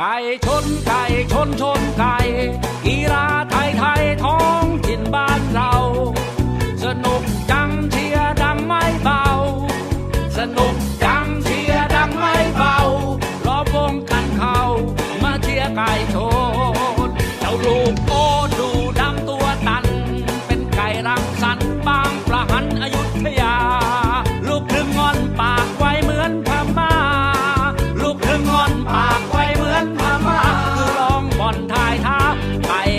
ไก่ชนไก่ชนชนไก่กีฬาไทยไทยท้องถิ่นบ้านเรา สนุกจังเชียร์ดังไม่เบา สนุกจังเชียร์ดังไม่เบาล้อวงกันเขามาเชียร์ไก่ชนเจ้าลูก I